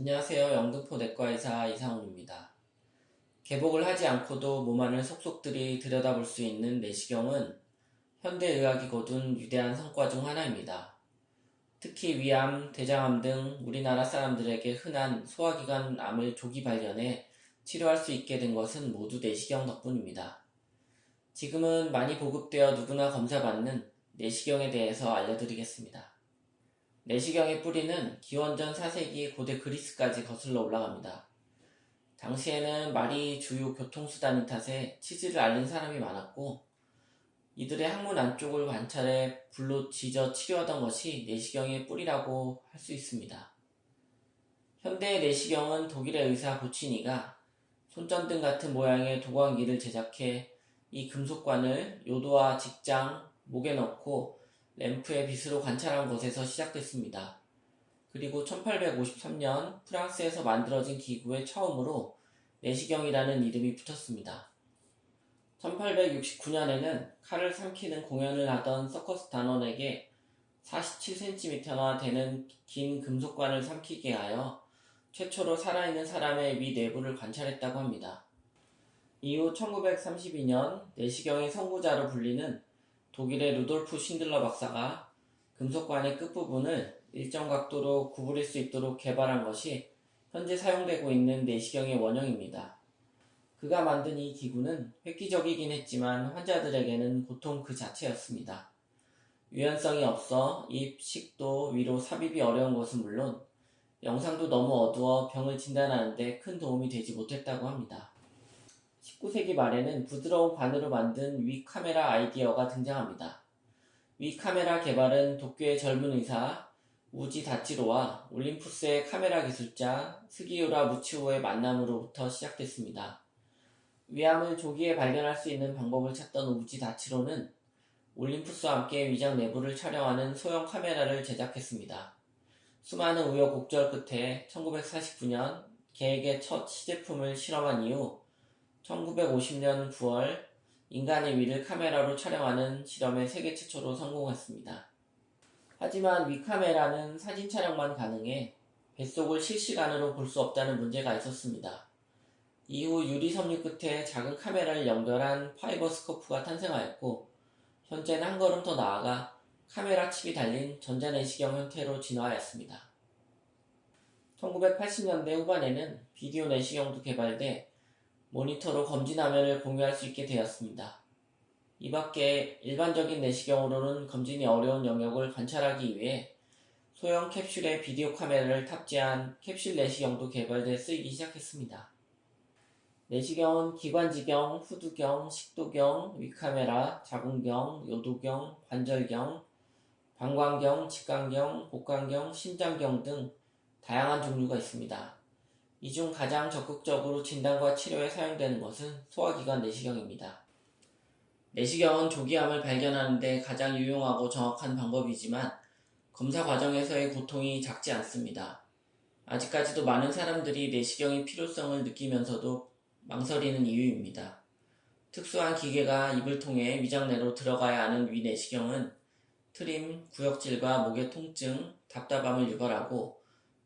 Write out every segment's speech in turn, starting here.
안녕하세요. 영등포 내과의사 이상훈입니다. 개복을 하지 않고도 몸 안을 속속들이 들여다볼 수 있는 내시경은 현대의학이 거둔 위대한 성과 중 하나입니다. 특히 위암, 대장암 등 우리나라 사람들에게 흔한 소화기관 암을 조기 발견해 치료할 수 있게 된 것은 모두 내시경 덕분입니다. 지금은 많이 보급되어 누구나 검사받는 내시경에 대해서 알려드리겠습니다. 내시경의 뿌리는 기원전 4세기 고대 그리스까지 거슬러 올라갑니다. 당시에는 말이 주요 교통수단인 탓에 치질을 앓는 사람이 많았고 이들의 항문 안쪽을 관찰해 불로 지져 치료하던 것이 내시경의 뿌리라고 할 수 있습니다. 현대의 내시경은 독일의 의사 보치니가 손전등 같은 모양의 도광기를 제작해 이 금속관을 요도와 직장, 목에 넣고 램프의 빛으로 관찰한 것에서 시작됐습니다. 그리고 1853년 프랑스에서 만들어진 기구에 처음으로 내시경이라는 이름이 붙었습니다. 1869년에는 칼을 삼키는 공연을 하던 서커스 단원에게 47cm나 되는 긴 금속관을 삼키게 하여 최초로 살아있는 사람의 위 내부를 관찰했다고 합니다. 이후 1932년 내시경의 선구자로 불리는 독일의 루돌프 신들러 박사가 금속관의 끝부분을 일정 각도로 구부릴 수 있도록 개발한 것이 현재 사용되고 있는 내시경의 원형입니다. 그가 만든 이 기구는 획기적이긴 했지만 환자들에게는 고통 그 자체였습니다. 유연성이 없어 입, 식도, 위로 삽입이 어려운 것은 물론 영상도 너무 어두워 병을 진단하는데 큰 도움이 되지 못했다고 합니다. 19세기 말에는 부드러운 관으로 만든 위 카메라 아이디어가 등장합니다. 위 카메라 개발은 도쿄의 젊은 의사 우지 다치로와 올림푸스의 카메라 기술자 스기우라 무치오의 만남으로부터 시작됐습니다. 위암을 조기에 발견할 수 있는 방법을 찾던 우지 다치로는 올림푸스와 함께 위장 내부를 촬영하는 소형 카메라를 제작했습니다. 수많은 우여곡절 끝에 1949년 계획의 첫 시제품을 실험한 이후 1950년 9월 인간의 위를 카메라로 촬영하는 실험에 세계 최초로 성공했습니다. 하지만 위 카메라는 사진 촬영만 가능해 뱃속을 실시간으로 볼 수 없다는 문제가 있었습니다. 이후 유리 섬유 끝에 작은 카메라를 연결한 파이버 스코프가 탄생하였고 현재는 한 걸음 더 나아가 카메라 칩이 달린 전자내시경 형태로 진화하였습니다. 1980년대 후반에는 비디오 내시경도 개발돼 모니터로 검진 화면을 공유할 수 있게 되었습니다. 이 밖에 일반적인 내시경으로는 검진이 어려운 영역을 관찰하기 위해 소형 캡슐에 비디오 카메라를 탑재한 캡슐 내시경도 개발돼 쓰이기 시작했습니다. 내시경은 기관지경, 후두경, 식도경, 위카메라, 자궁경, 요도경, 관절경, 방광경, 직관경, 복강경, 심장경 등 다양한 종류가 있습니다. 이 중 가장 적극적으로 진단과 치료에 사용되는 것은 소화기관 내시경입니다. 내시경은 조기암을 발견하는 데 가장 유용하고 정확한 방법이지만 검사 과정에서의 고통이 작지 않습니다. 아직까지도 많은 사람들이 내시경의 필요성을 느끼면서도 망설이는 이유입니다. 특수한 기계가 입을 통해 위장 내로 들어가야 하는 위 내시경은 트림, 구역질과 목의 통증, 답답함을 유발하고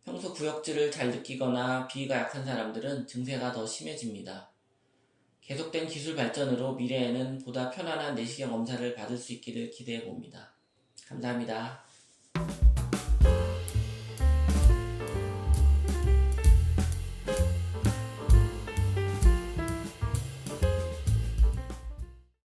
평소 구역질을 잘 느끼거나 비위가 약한 사람들은 증세가 더 심해집니다. 계속된 기술 발전으로 미래에는 보다 편안한 내시경 검사를 받을 수 있기를 기대해 봅니다. 감사합니다.